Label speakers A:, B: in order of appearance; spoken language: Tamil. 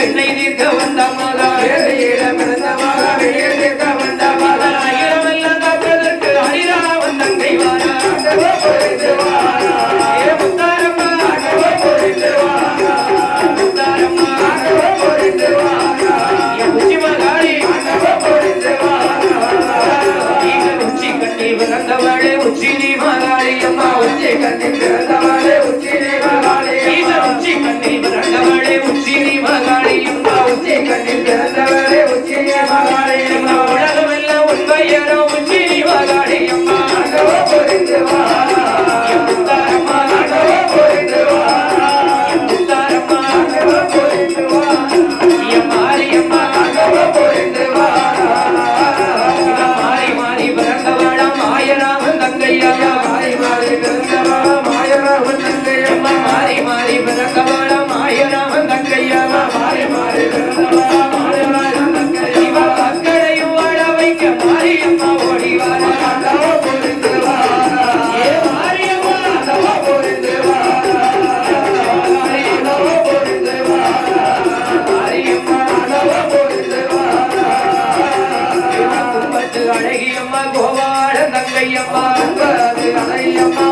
A: வெண்ணை நீர்க்க வந்தமாதா
B: Thank you.
A: அழகியம்மா கோவாள தங்கையம்மா
B: அன்பது அழையம்மா